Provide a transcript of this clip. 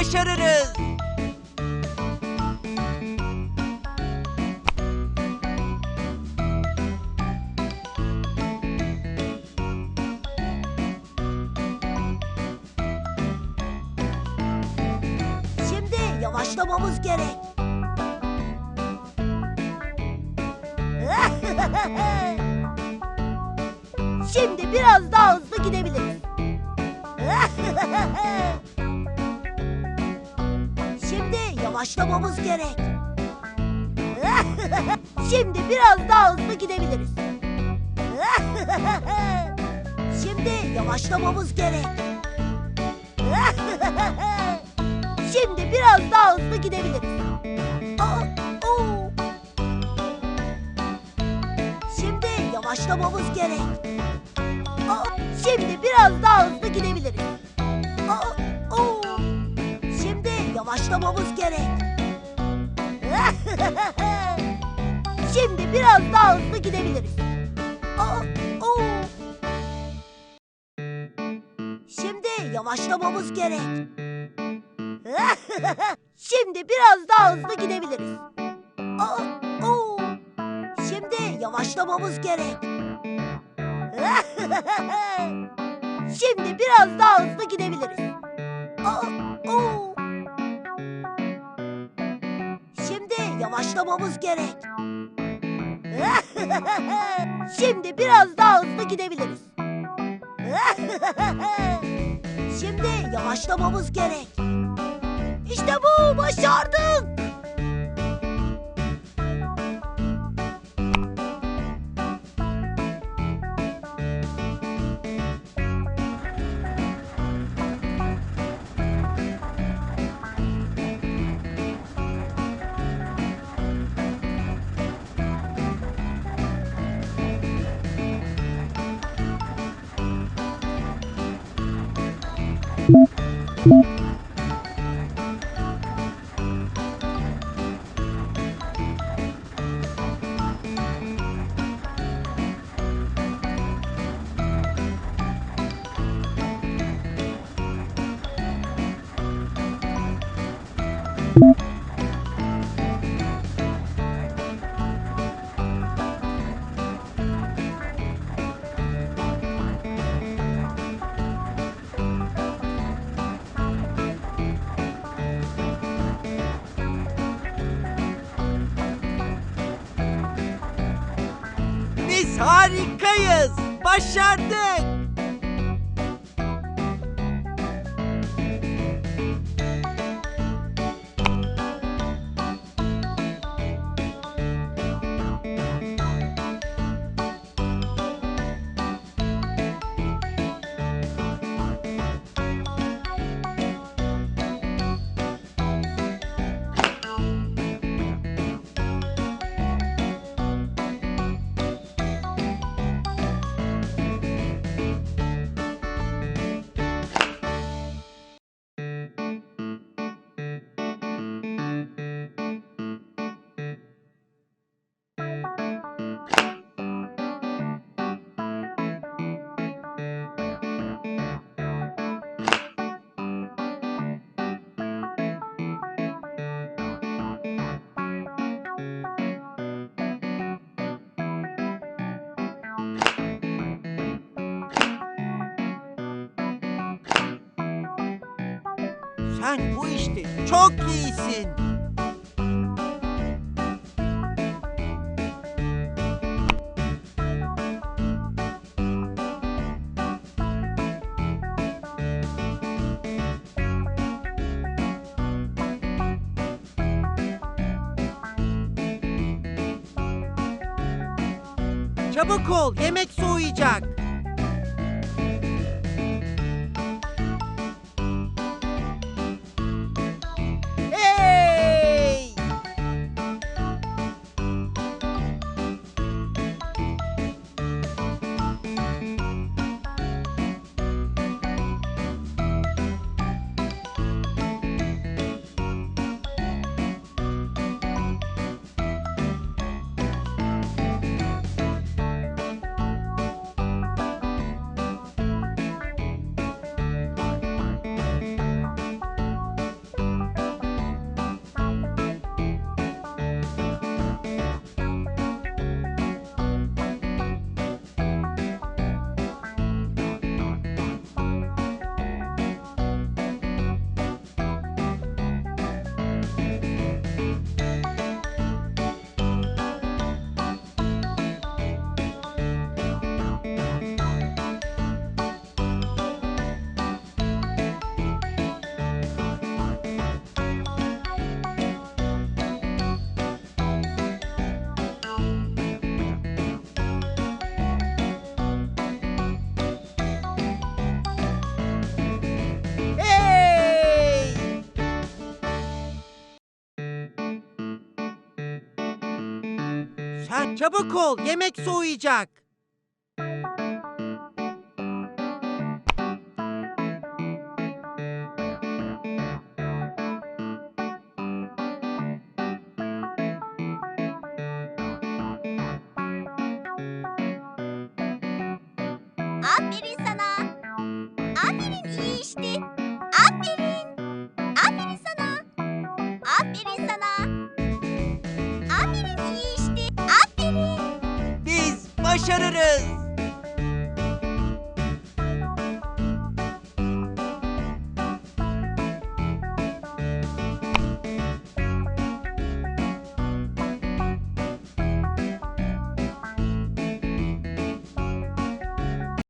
başarırız. Şimdi yavaşlamamız gerek. Şimdi biraz daha hızlı gidebiliriz. Şimdi yavaşlamamız gerek. Şimdi biraz daha hızlı gidebiliriz. Şimdi yavaşlamamız gerek. Şimdi biraz daha hızlı gidebiliriz. Şimdi yavaşlamamız gerek. Şimdi biraz daha hızlı gidebiliriz. Yavaşlamamız gerek. Şimdi biraz daha hızlı gidebiliriz. Şimdi yavaşlamamız gerek. Şimdi biraz daha hızlı gidebiliriz. Şimdi yavaşlamamız gerek. Şimdi biraz daha hızlı gidebiliriz. Aa, oo. Şimdi yavaşlamamız gerek. Şimdi biraz daha hızlı gidebiliriz. Şimdi yavaşlamamız gerek. İşte bu başardık. Thank harikayız. Başardık. Sen bu işte çok iyisin. Çabuk ol, yemek soğuyacak. Çabuk ol, yemek soğuyacak. Aferin sana.